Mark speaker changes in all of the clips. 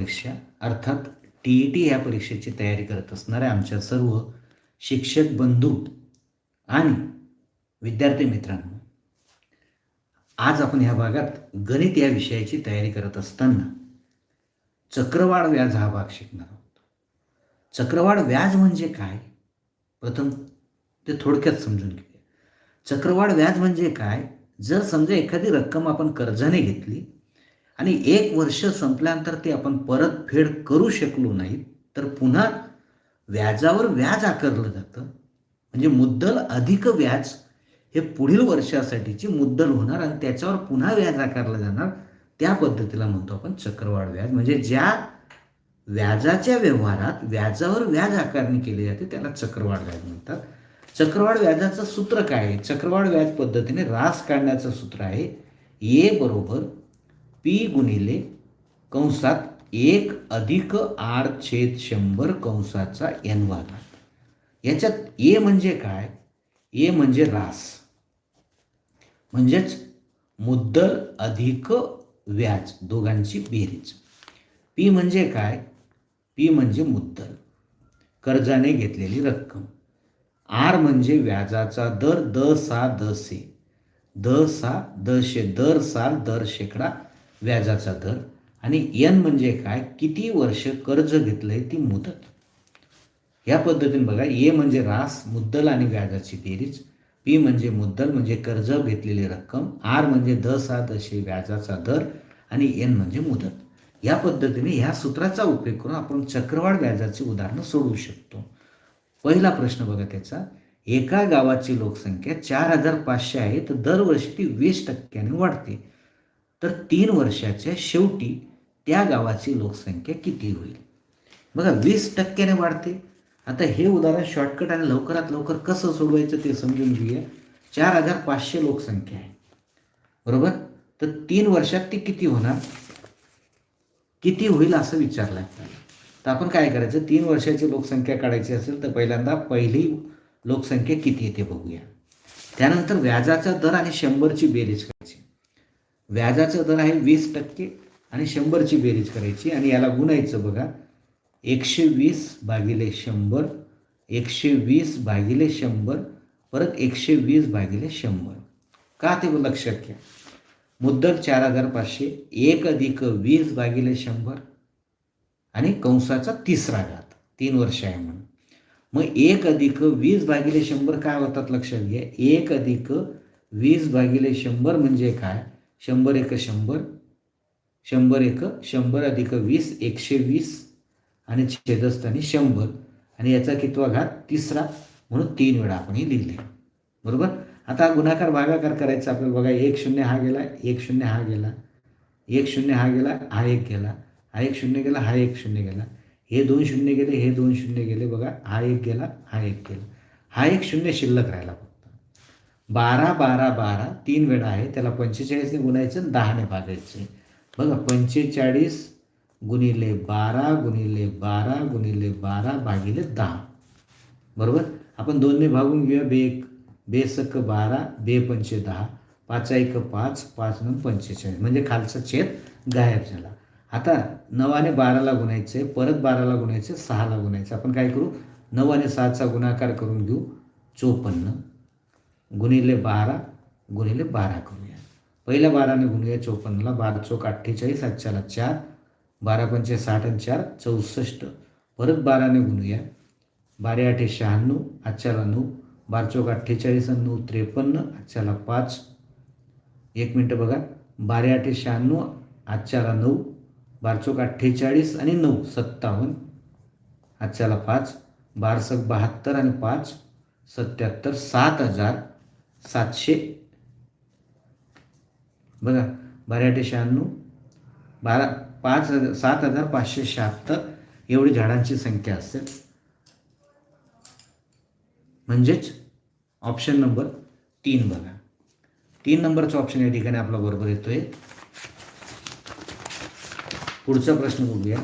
Speaker 1: परीक्षा अर्थात T E T या परीक्षेची तयारी करत असणाऱ्या आमच्या सर्व शिक्षक बंधू आणि विद्यार्थी मित्रांनो आज आपण ह्या भागात गणित या विषयाची तयारी करत असताना चक्रवाढ व्याज हा भाग शिकणार आहोत. चक्रवाढ व्याज म्हणजे काय? प्रथम ते थोडक्यात समजून घेऊया. चक्रवाढ व्याज म्हणजे काय? जर समजा एखादी रक्कम आपण कर्जाने घेतली आणि एक वर्ष संपल्यानंतर ते आपण परतफेड करू शकलो नाही तर पुन्हा व्याजावर व्याज आकारलं जातं. म्हणजे मुद्दल अधिक व्याज हे पुढील वर्षासाठीची मुद्दल होणार आणि त्याच्यावर पुन्हा व्याज आकारलं जाणार. त्या पद्धतीला म्हणतो आपण चक्रवाढ व्याज. म्हणजे ज्या व्याजाच्या व्यवहारात व्याजावर व्याज आकारणी केली जाते त्याला चक्रवाढ व्याज म्हणतात. चक्रवाढ व्याजाचं सूत्र काय आहे? चक्रवाढ व्याज पद्धतीने रास काढण्याचं सूत्र आहे. ए बरोबर पी गुणिले कंसात एक अधिक आर छेद शंभर कंसाचा एन भागात याच्यात ए म्हणजे काय? ए म्हणजे रास म्हणजेच मुद्दल अधिक व्याज दोघांची बेरीज. पी म्हणजे काय? पी म्हणजे मुद्दल. कर्जाने घेतलेली रक्कम. आर म्हणजे व्याजाचा दर द सा द से. द सा द शे दर साल दर शेकडा व्याजाचा दर. आणि एन म्हणजे काय? किती वर्ष कर्ज घेतलं आहे ती मुदत. या पद्धतीने बघा ए म्हणजे रास मुद्दल आणि व्याजाची बेरीज. पी म्हणजे मुद्दल म्हणजे कर्ज घेतलेली रक्कम. आर म्हणजे द सा दशे व्याजाचा दर. आणि एन म्हणजे मुदत. या पद्धतीने ह्या सूत्राचा उपयोग करून आपण चक्रवाढ व्याजाची उदाहरणं सोडवू शकतो. पहिला प्रश्न बघा त्याचा. एका गावाची लोकसंख्या चार हजार पाचशे आहे तर दरवर्षी ती वीस टक्क्याने वाढते. तर तीन वर्षाच्या शेवटी त्या गावाची लोकसंख्या किती होईल? बघा वीस टक्क्याने वाढते. आता हे उदाहरण शॉर्टकट आणि लवकरात लवकर कसं सोडवायचं ते समजून घेऊया. चार हजार पाचशे लोकसंख्या आहे. बरोबर? तर तीन वर्षात ती किती होणार? किती होईल असं विचारलं तर आपण काय करायचं? तीन वर्षाची लोकसंख्या काढायची असेल तर पहिल्यांदा पहिली लोकसंख्या किती येते बघूया. त्यानंतर व्याजाचा दर आणि शंभरची बेरीज करायची. व्याजाचा दर आहे वीस टक्के आणि शंभरची बेरीज करायची आणि याला गुणायचं बघा. एकशे वीस भागिले शंभर एकशे वीस भागिले शंभर परत एकशे वीस भागिले शंभर. का ते लक्षात घ्या. मुद्दल चार हजार पाचशे एक अधिक वीस भागिले शंभर आणि कंसाचा तिसरा घात. तीन वर्ष आहे म्हणून. मग एक अधिक वीस भागिले शंभर काय होतात लक्षात घ्या. एक अधिक वीस भागिले शंभर म्हणजे काय? शंभर एक शंभर शंभर एक शंभर अधिक वीस एकशे वीस आणि छेदस्थानी शंभर. आणि याचा कितवा घात तिसरा म्हणून तीन वेळा आपण हे लिहिले. बरोबर? आता गुणाकार भागाकार करायचा आपल्याला. बघा एक शून्य हा गेला एक शून्य हा गेला एक शून्य हा गेला हा एक गेला हा एक शून्य गेला हा एक शून्य गेला. हे दोन शून्य गेले हे दोन शून्य गेले बघा हा एक गेला हा एक गेला. हा एक शून्य शिल्लक राहिला फक्त. बारा बारा बारा तीन वेळा आहे. त्याला पंचेचाळीसने गुणायचं दहाने भागायचे. बघा पंचेचाळीस गुणिले बारा गुणिले बारा गुणिले बारा भागिले दहा. बरोबर? आपण दोनने भागून घेऊया. बे एक बेसक बारा बे पंचे दहा. पाच एक पाच पाच नऊ पंचेचाळीस. म्हणजे खालचा छेद गायब झाला. आता नवाने बाराला गुणायचं आहे परत बाराला गुणायचं आहे सहाला गुणायचं. आपण काय करू? नऊ आणि सहाचा गुणाकार करून घेऊ. चोपन्न. गुणिले बारा गुणिले बारा करूया. पहिल्या बाराने गुणूया चोपन्नला बारा चौक अठ्ठेचाळीस अच्छाला चार बारा पंचे साठ आणि चार चौसष्ट. परत बाराने गुणूया. बारा आठे शहाण्णव आजच्याला नऊ बारा चौक अठ्ठेचाळीस आणि नऊ त्रेपन्न आजच्याला पाच. एक मिनटं बघा. बारा आठे शहाण्णव आजच्याला नऊ बारा चौक अठ्ठेचाळीस आणि नऊ सत्तावन्न. आजच्याला पाच. बारसक बहात्तर आणि पाच सत्याहत्तर सात हजार. सातशे. बघा बारा आठे शहाण्णव बारा पाच हजार सात हजार पाचशे शहात्तर एवढी झाडांची संख्या असेल. म्हणजेच ऑप्शन नंबर तीन बघा. तीन नंबरचा ऑप्शन या ठिकाणी आपला बरोबर येतोय. पुढचा प्रश्न बघूया.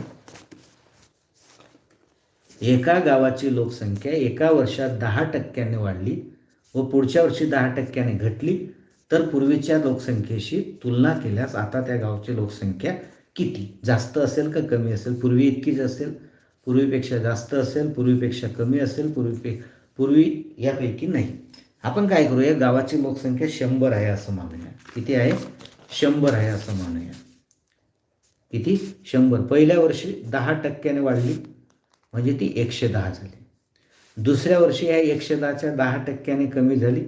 Speaker 1: एका गावाची लोकसंख्या एका वर्षात दहा टक्क्यांनी वाढली. व पुढच्या वर्षी दहा टक्क्याने घटली तर पूर्वीच्या लोकसंख्येशी तुलना केल्यास आता त्या गावची लोकसंख्या किती? जास्त असेल का कमी असेल? पूर्वी इतकीच असेल? पूर्वीपेक्षा जास्त असेल? पूर्वीपेक्षा कमी असेल? पूर्वीपे पूर्वी यापैकी नाही. आपण काय करूया? गावाची लोकसंख्या शंभर आहे असं मानूया. किती आहे? शंभर आहे असं मानूया. किती? शंभर. पहिल्या वर्षी दहा टक्क्याने वाढली म्हणजे ती एकशे दहा झाली. दुसऱ्या वर्षी या एकशे दहाच्या दहा टक्क्याने कमी झाली.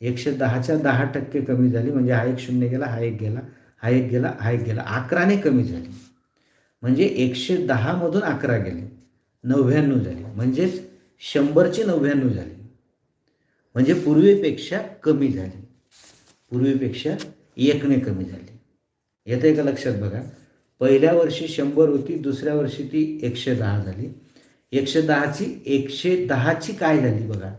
Speaker 1: एकशे दहाच्या दहा टक्के कमी झाली म्हणजे हा एक शून्य गेला हा एक गेला हा एक गेला हा एक गेला. अकराने कमी झाली. म्हणजे एकशे दहामधून अकरा गेले. नव्याण्णव झाली. म्हणजेच शंभरचे नव्याण्णव झाले. म्हणजे पूर्वीपेक्षा कमी झाली. पूर्वीपेक्षा एकने कमी झाली. येतं आहे का लक्षात बघा? पहिल्या वर्षी शंभर होती दुसऱ्या वर्षी ती एकशे दहा झाली. एकशे दहाची एकशे दहाची काय झाली बघा?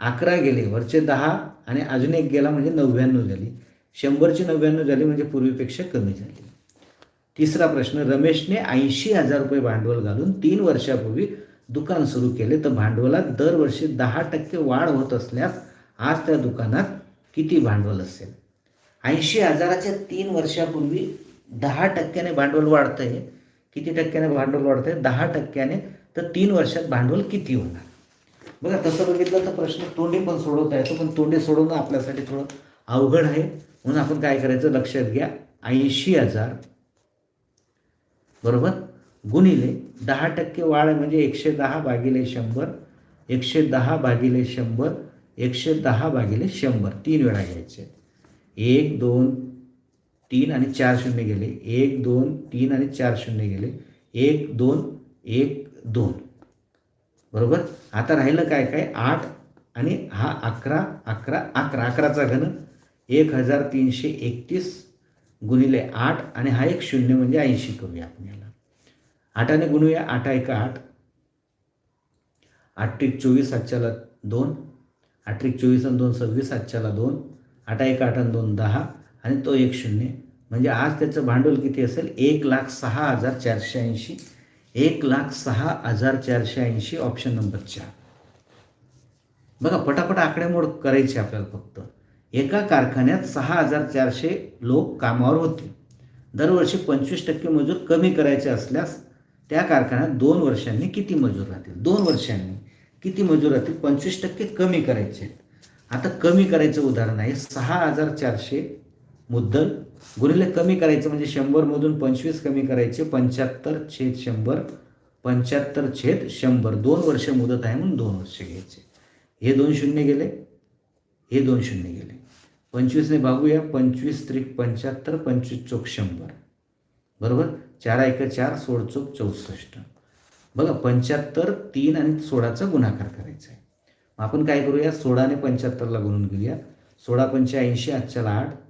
Speaker 1: अकरा गेले वरचे दहा आणि अजून एक गेला म्हणजे नव्याण्णव झाली. शंभरची नव्याण्णव झाली म्हणजे पूर्वीपेक्षा कमी झाली. तिसरा प्रश्न रमेशने ऐंशी हजार रुपये भांडवल घालून तीन वर्षापूर्वी दुकान सुरू केले. तर भांडवलात दरवर्षी दहा टक्के वाढ होत असल्यास आज त्या दुकानात किती भांडवल असेल? ऐंशी हजाराच्या तीन वर्षापूर्वी दहा टक्क्याने भांडवल वाढतं आहे किती टक्क्याने भांडवल वाढतं आहे दहा टक्क्याने तर तीन वर्षात भांडवल किती होणार? बघा तसं बघितलं तर प्रश्न तोंडी पण सोडवता येतो पण तोंडी सोडवणं आपल्यासाठी थोडं अवघड आहे. म्हणून आपण काय करायचं लक्षात घ्या ऐंशी हजार बरोबर? गुणिले दहा टक्के वाढ म्हणजे एकशे दहा भागिले शंभर एकशे दहा भागिले शंभर एकशे दहा भागिले शंभर. तीन वेळा घ्यायचे. एक दोन तीन आणि चार शून्य गेले. एक दोन तीन आणि चार शून्य गेले. एक दोन एक दोन. बरोबर? आता राहिलं काय काय? आठ आणि हा अकरा अकरा अकरा. अकराचा घन एक हजार तीनशे एकतीस गुणिले आठ आणि हा एक शून्य म्हणजे ऐंशी करूया आपण याला. आठाने गुणूया आठ एक आठ. आठ चोवीस आजच्याला दोन. आठ चोवीस आणि दोन सव्वीस आजच्याला दोन. आठ एक आठ आणि दोन दहा. आणि तो एक शून्य. म्हणजे आज त्याचं भांडवल किती असेल? एक लाख सहा हजार चारशे ऐंशी. एक लाख सहा हजार चारशे ऐंशी ऑप्शन नंबर चार बघा पटापट आकडेमोड करायची आपल्याला फक्त. एका कारखान्यात सहा हजार चारशे लोक कामावर होते. दरवर्षी पंचवीस टक्के मजूर कमी करायचे असल्यास त्या कारखान्यात दोन वर्षांनी किती मजूर राहतील? दोन वर्षांनी किती मजूर राहतील? पंचवीस टक्के कमी करायचे आहेत. आता कमी करायचं उदाहरण आहे. सहा हजार चारशे मुद्दल. गुणिले कमी करायचं म्हणजे शंभरमधून पंचवीस कमी करायचे पंच्याहत्तर छेद शंभर पंच्याहत्तर छेद शंभर. दोन वर्ष मुदत आहे म्हणून दोन वर्ष घ्यायचे. हे दोन शून्य गेले. हे दोन शून्य गेले. पंचवीसने भागूया. पंचवीस त्रिक पंच्याहत्तर पंचवीस चौक शंभर. बरोबर? चार एक चार सोळ चौक चौसष्ट. बघा पंच्याहत्तर तीन आणि सोळाचा गुणाकार करायचा आहे. मग आपण काय करूया? सोळाने पंच्याहत्तरला गुणून घेऊया. सोळा पंच्याऐंशी आजच्याला आठ.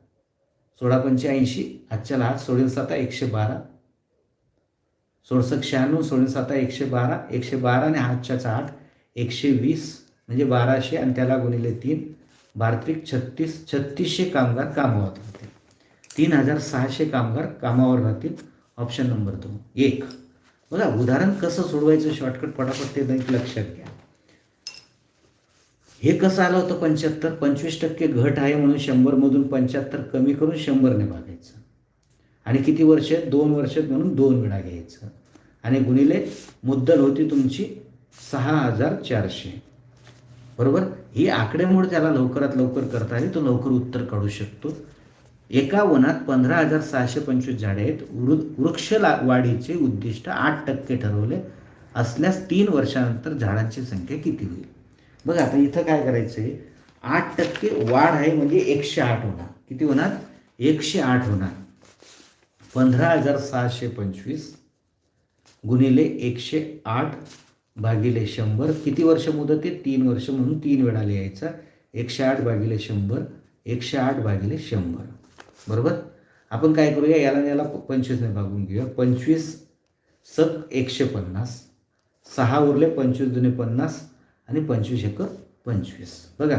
Speaker 1: सोळा पंच्याऐंशी आजच्याला आठ सोळीन साता एकशे बारा सोळसष्ट शहाण्णव सोळीन साता एकशे बारा एकशे बारा आणि आजच्याचा आठ एकशे वीस म्हणजे बाराशे आणि त्याला गुणिले तीन. भारतिक छत्तीस छत्तीसशे कामगार कामावर राहतील. तीन हजार सहाशे कामगार कामावर राहतील. ऑप्शन नंबर दोन. एक. बघा उदाहरण कसं सोडवायचं? शॉर्टकट पटापट ते लक्षात घ्या. हे कसं आलं होतं पंच्याहत्तर? पंचवीस टक्के घट आहे म्हणून शंभरमधून पंच्याहत्तर कमी करून शंभरने भागायचं. आणि किती वर्ष? दोन वर्ष म्हणून दोन वेळा घ्यायचं. आणि गुणिले मुद्दल होती तुमची सहा हजार चारशे. बरोबर? ही आकडेमोड त्याला लवकरात लवकर करता आली तो लवकर उत्तर काढू शकतो. एका वनात पंधरा हजार सहाशे पंचवीस झाडे आहेत. वृ वृक्ष ला वाढीचे उद्दिष्ट आठ टक्के ठरवले असल्यास तीन वर्षानंतर झाडांची संख्या किती होईल? बघा आता इथं काय करायचं आहे आठ टक्के वाढ आहे म्हणजे एकशे आठ होणार. किती होणार? एकशे आठ होणार. पंधरा हजार सहाशे पंचवीस गुणिले एकशे आठ भागिले शंभर. किती वर्ष मुदत आहे? तीन वर्ष म्हणून तीन वेळा लिहायचा एकशे आठ भागिले शंभर एकशे आठ भागिले शंभर. बरोबर? आपण काय करूया? याला याला पंचवीसने भागून घेऊया. पंचवीस सत एकशे पन्नास. सहा उरले पंचवीस जुने पन्नास. आणि पंचवीस एक पंचवीस. बघा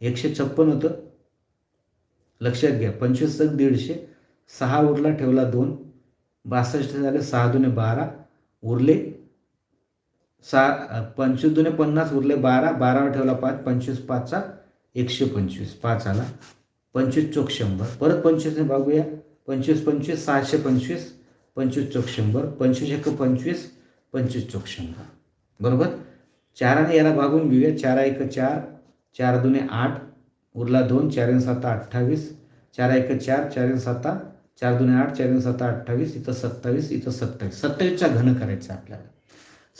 Speaker 1: एकशे छप्पन होतं. लक्षात घ्या पंचवीस एक दीडशे सहा उरला ठेवला दोन बासष्ट झाले सहा दुने बारा उरले सहा पंचवीस दुने पन्नास उरले बारा बारावर ठेवला पाच पंचवीस पाचचा एकशे पंचवीस पाच आला. पंचवीस चोक शंभर परत पंचवीसने बघूया पंचवीस पंचवीस सहाशे पंचवीस पंचवीस चौक शंभर पंचवीस एक पंचवीस पंचवीस चौक शंभर. बरोबर? चाराने याला भागून घेऊया. चार एक चार चार दुने आठ उरला दोन चार सात साता अठ्ठावीस. चार एक चार चार सात साता चार दुने आठ चार सात साता अठ्ठावीस. इथं सत्तावीस इथं सत्तावीस. सत्तावीसचा घन करायचा आपल्याला.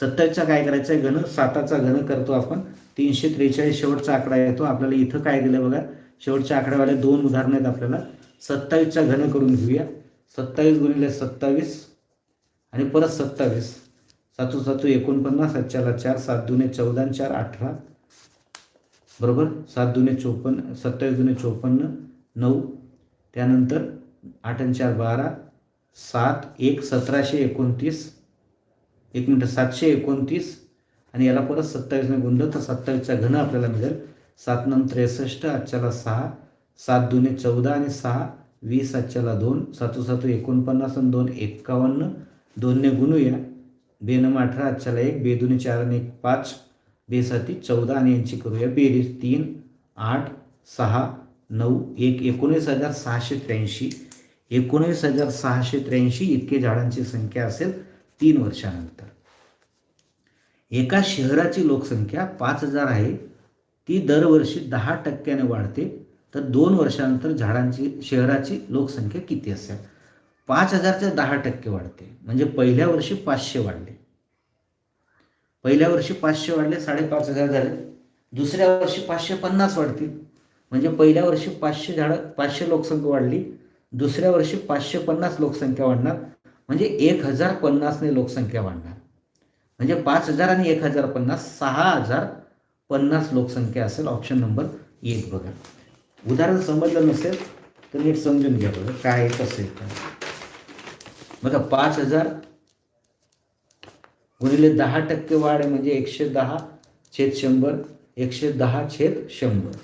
Speaker 1: सत्तावीसचा काय करायचा आहे? घन. साताचा घन करतो आपण. तीनशे त्रेचाळीस शेवटचा आकडा येतो. आपल्याला इथं काय दिलं बघा? शेवटच्या आकड्यावाले दोन उदाहरणं आहेत आपल्याला. सत्तावीसचा घन करून घेऊया. सत्तावीस गुणिले सत्तावीस आणि परत सत्तावीस. सातू सातू एकोणपन्नास सातच्याला चार सात दुने चौदा चार अठरा. बरोबर? सात दुने चोपन्न सत्तावीस दुने चोपन्न नऊ. त्यानंतर आठ आणि चार बारा सात एक सतराशे एकोणतीस. एक मिनटं सातशे एकोणतीस. आणि याला परत सत्तावीसने गुंड तर सत्तावीसचा घन आपल्याला मिळेल. सात नऊ त्रेसष्ट आजच्याला सहा. सात दुने चौदा आणि सहा वीस आजच्याला दोन. सातू सातू एकोणपन्नास आणि दोन एक्कावन्न दोनने गुणूया. बेनम अठरा आजच्याला एक बेदुनी चार आणि एक पाच बेसाती चौदा आणि यांची करूया बेरीज. तीन आठ सहा नऊ एक एकोणीस हजार सहाशे त्र्याऐंशी. एकोणीस हजार सहाशे त्र्याऐंशी इतके झाडांची संख्या असेल तीन वर्षानंतर. एका शहराची लोकसंख्या पाच हजार आहे. ती दरवर्षी दहा टक्क्याने वाढते. तर दोन वर्षानंतर झाडांची शहराची लोकसंख्या किती असेल? पाच हजारच्या दहा टक्के वाढते. म्हणजे पहिल्या वर्षी पाचशे वाढले. पहिल्या वर्षी पाचशे वाढले साडेपाच हजार झाले. दुसऱ्या वर्षी पाचशे पन्नास वाढतील. म्हणजे पहिल्या वर्षी पाचशे झाडं पाचशे लोकसंख्या वाढली. दुसऱ्या वर्षी पाचशे पन्नास लोकसंख्या वाढणार. म्हणजे एक हजार पन्नासने लोकसंख्या वाढणार. म्हणजे पाच हजार आणि एक हजार पन्नास सहा हजार पन्नास लोकसंख्या असेल ऑप्शन नंबर एक बघा. उदाहरण समजलं नसेल तर नीट समजून घ्या बघा काय कसं आहे. बघा पाच हजार गुणिले दहा टक्के वाढ आहे म्हणजे एकशे दहा छेद शंभर एकशे दहा छेद शंभर.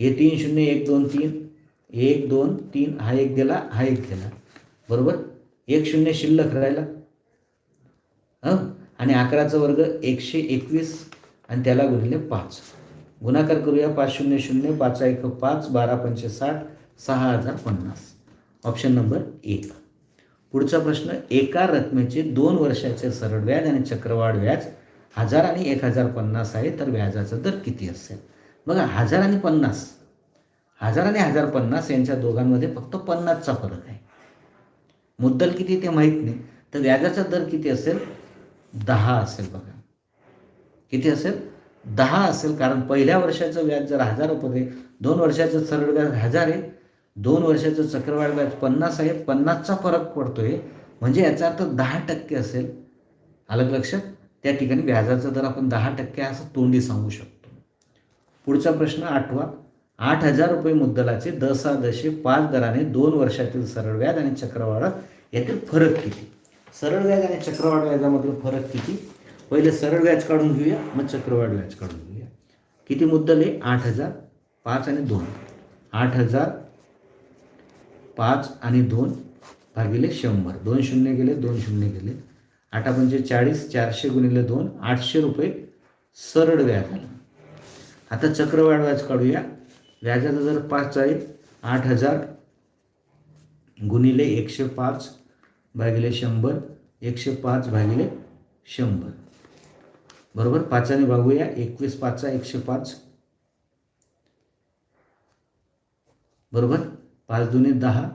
Speaker 1: हे तीन शून्य एक दोन तीन एक दोन तीन हा एक गेला हा एक गेला बरोबर? एक शून्य शिल्लक राहिला. हं? आणि अकराचा वर्ग एकशे एकवीस आणि त्याला गुणिले पाच. गुणाकार करूया पाच शून्य शून्य पाच एक पाच बारा पंचे साठ सहा हजार पन्नास. ऑप्शन नंबर एक पुढचा प्रश्न एका रकमेचे दोन वर्षाचे सरळ व्याज आणि चक्रवाढ व्याज हजार आणि एक हजार पन्नास आहे तर व्याजाचा दर किती असेल? बघा हजार आणि पन्नास. हजार आणि हजार पन्नास यांच्या दोघांमध्ये फक्त पन्नासचा फरक आहे. मुद्दल किती ते माहीत नाही तर व्याजाचा दर किती असेल? दहा असेल बघा. किती असेल? दहा असेल कारण पहिल्या वर्षाचं व्याज जर हजार रुपये दोन वर्षाचं सरळ व्याज हजार आहे दोन वर्षाचं चक्रवाढ व्याज पन्नास आहे पन्नासचा फरक पडतोय. म्हणजे याचा अर्थ दहा टक्के असेल. आलं लक्षात? त्या ठिकाणी व्याजाचा दर आपण दहा टक्के असं तोंडी सांगू शकतो. पुढचा प्रश्न आठवा. आठ हजार रुपये मुद्दलाचे दशादशे पाच दराने दोन वर्षातील सरळ व्याज आणि चक्रवाढ यातील फरक किती? सरळ व्याज आणि चक्रवाढ व्याजामधील फरक किती? पहिले सरळ व्याज काढून घेऊया मग चक्रवाढ व्याज काढून घेऊया. किती मुद्दल आहे? आठ हजार पाच आणि दोन. आठ हजार पाच आणि दोन भागिले शंभर. दोन शून्य गेले दोन शून्य गेले. आठा पंचे म्हणजे चाळीस चारशे गुणिले दोन आठशे रुपये सरळ व्याज आलं. आता चक्रवाढ व्याज काढूया. व्याजाचा जर पाच आहे आठ हजार गुणिले एकशे पाच भागिले शंभर एकशे पाच भागिले शंभर. बरोबर? पाचाने भागूया. एकवीस पाचचा एकशे पाच. बरोबर? पाच दुने दहा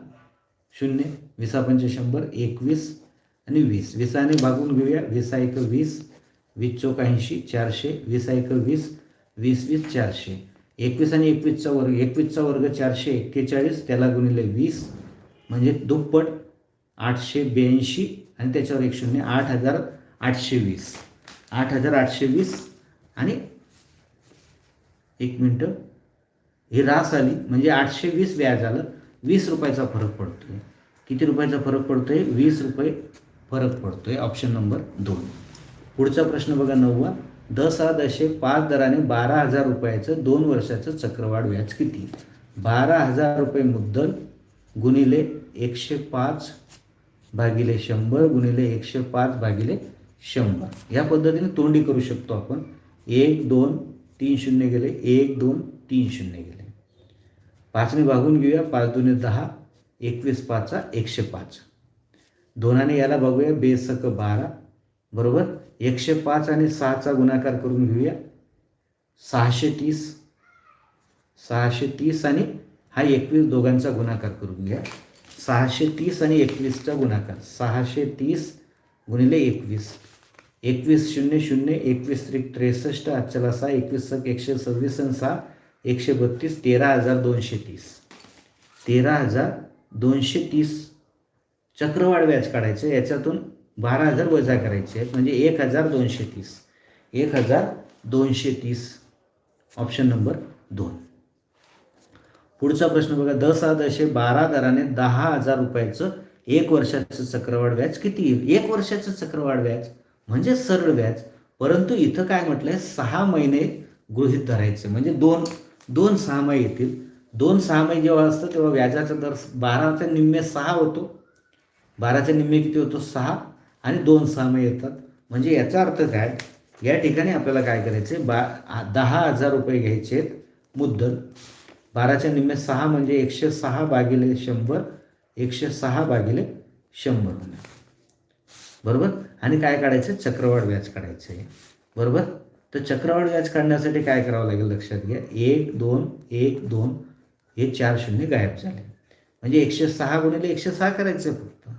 Speaker 1: शून्य विसा पंच शंभर एकवीस आणि वीस. विसाने भागून घेऊया. विसा एक वीस वीस चौक ऐंशी चारशे. विसा एक वीस वीस वीस चारशे. एकवीस आणि एकवीसचा वर्ग एकवीसचा वर्ग चारशे एक्केचाळीस त्याला गुणिले वीस म्हणजे दुप्पट आठशे ब्याऐंशी आणि त्याच्यावर एक शून्य आठ हजार आठशे वीस. आठ हजार आठशे वीस आणि एक मिनटं. ही रास आली म्हणजे आठशे वीस व्याज आलं. वीस रुपयाचा फरक पडतो आहे किती रुपयाचा फरक पडतो आहे वीस रुपये फरक पडतो आहे ऑप्शन नंबर दोन. पुढचा प्रश्न बघा नववा. दसा दशे पाच दराने बारा हजार रुपयाचं दोन वर्षाचं चक्रवाढ व्याज किती? बारा हजार रुपये मुद्दल गुणिले एकशे पाच भागिले शंभर गुणिले एकशे पाच भागिले शंभर. या पद्धतीने तोंडी करू शकतो आपण. एक दोन तीन शून्य गेले. एक दोन तीन शून्य गेले. पाचने भागून घेऊया. पाच दोन्ही दहा एकवीस पाचचा एकशे पाच. दोनाने याला बघूया. बेसक बारा. बरोबर? एकशे पाच आणि सहाचा गुणाकार करून घेऊया. सहाशे तीस. सहाशे तीस आणि हा एकवीस दोघांचा गुणाकार करून घ्या. सहाशे तीस आणि एकवीसचा गुणाकार. सहाशे तीस गुणिले एकवीस. एकवीस शून्य शून्य एकवीस त्रिक त्रेसष्ट आजच्याला सहा एकवीस सक एकशे सव्वीस आणि सहा. एकशे बत्तीस तेरा हजार दोनशे तीस तेरा हजार दोनशे तीस चक्रवाढ व्याज काढायचं याच्यातून बारा हजार वजा करायचे आहेत म्हणजे एक हजार दोनशे तीस एक हजार दोनशे तीस ऑप्शन नंबर दोन. पुढचा प्रश्न बघा दस दशे बारा दराने दहा हजार रुपयाचं एक वर्षाचं चक्रवाढ व्याज किती येईल? एक वर्षाचं चक्रवाढ व्याज म्हणजे सरळ व्याज परंतु इथं काय म्हटलंय सहा महिने गृहित धरायचे म्हणजे दोन दोन सहामाही येतील. दोन सहामाही जेव्हा असतं तेव्हा व्याजाचा दर बाराच्या निम्मे सहा होतो. बाराच्या निम्मे किती होतो? सहा. आणि दोन सहामाही येतात. म्हणजे याचा अर्थ काय? या ठिकाणी आपल्याला काय करायचे बा दहा हजार रुपये घ्यायचे आहेत मुद्दल. बाराच्या निम्मे सहा म्हणजे एकशे सहा भागिले शंभर. एकशे सहा भागिले शंभर. बरोबर? आणि काय काढायचं? चक्रवाढ व्याज काढायचं आहे बरोबर? तर चक्रवाढ व्याज काढण्यासाठी काय करावं लागेल लक्षात घ्या. एक दोन एक दोन हे चार शून्य गायब झाले. म्हणजे एकशे सहा गुणिले एकशे सहा करायचं फक्त.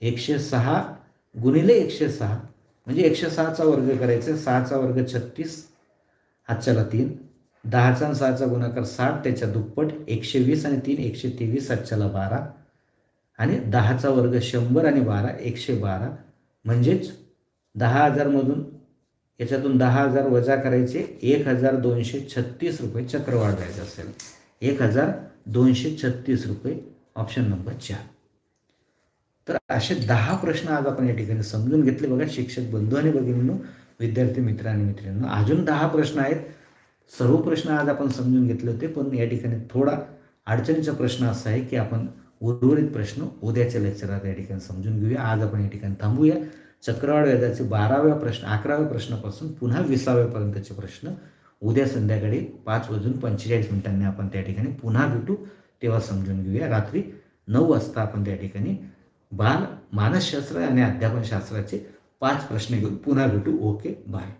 Speaker 1: एकशे सहा गुणिले एकशे सहा म्हणजे एकशे सहाचा वर्ग करायचा सहाचा वर्ग छत्तीस आजच्याला तीन. दहाचा आणि सहाचा गुणाकार साठ त्याच्या दुप्पट एकशे वीस आणि तीन एकशे तेवीस आजच्याला बारा. आणि दहाचा वर्ग शंभर आणि बारा एकशे बारा. म्हणजेच दहा हजारमधून याच्यातून दहा हजार वजा करायचे एक हजार दोनशे छत्तीस रुपये चक्रवाढ व्याज असेल. एक हजार दोनशे छत्तीस रुपये ऑप्शन नंबर चार. तर असे दहा प्रश्न आज आपण या ठिकाणी समजून घेतले बघा शिक्षक बंधू आणि भगिनींनो विद्यार्थी मित्र आणि मित्रांनो अजून दहा प्रश्न आहेत. सर्व प्रश्न आज आपण समजून घेतले होते पण या ठिकाणी थोडा अडचणीचा प्रश्न असा आहे की आपण उर्वरित प्रश्न उद्याच्या लेक्चरात या ठिकाणी समजून घेऊया. आज आपण या ठिकाणी थांबूया. चक्रवाढ व्याजाचे बाराव्या प्रश्न अकराव्या प्रश्नापासून पुन्हा विसाव्यापर्यंतचे प्रश्न. उद्या संध्याकाळी पाच वाजून पंचेचाळीस मिनिटांनी आपण त्या ठिकाणी पुन्हा भेटू. तेव्हा समजून घेऊया. रात्री नऊ वाजता आपण त्या ठिकाणी बाल मानसशास्त्र आणि अध्यापनशास्त्राचे पाच प्रश्न घेऊन पुन्हा भेटू. Okay bye.